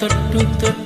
തൊട്ടു തൊട്ടു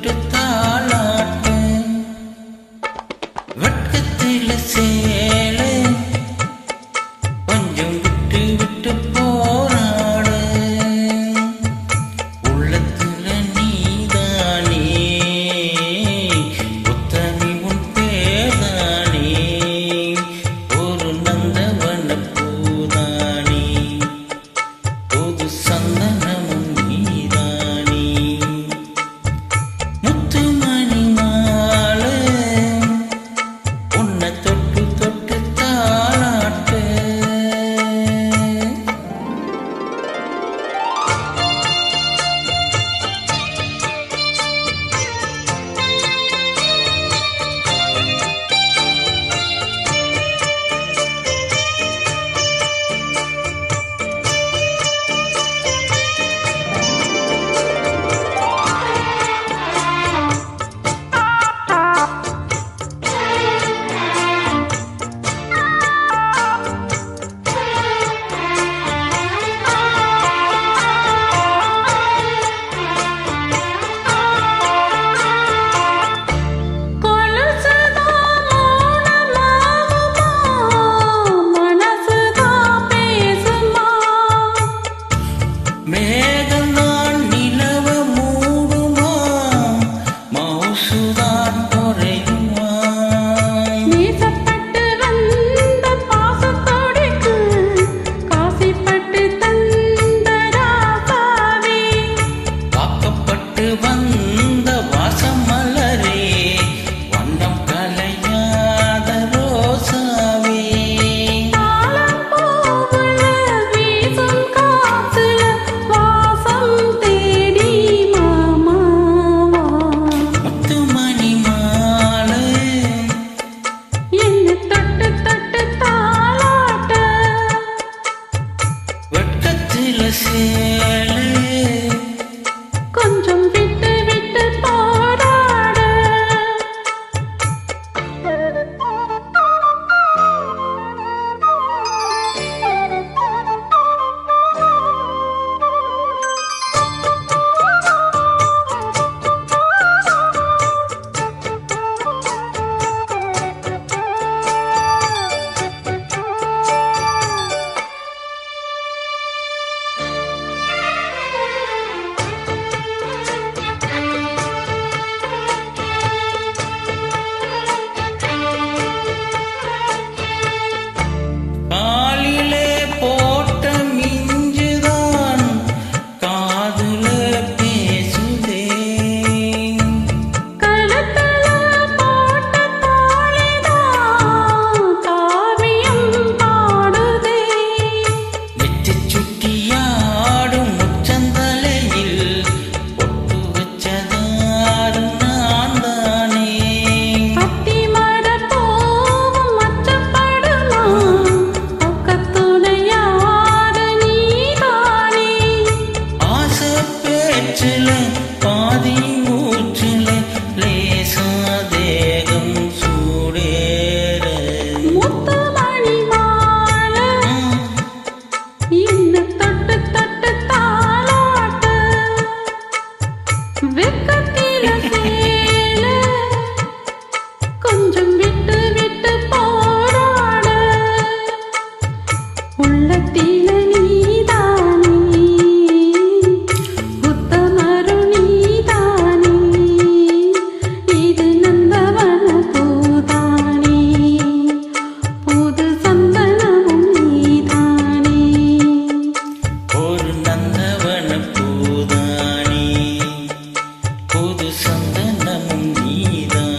மேகந்தான் நிலவ மூடுமா? மௌசுதான் குறையுமா? நேசப்பட்டு வந்த பாசத்தோடைக்கு காசிப்பட்டு தந்த ராசாவே காக்கப்பட்டு வந்த 之乐 சந்தனமும் நீதான்.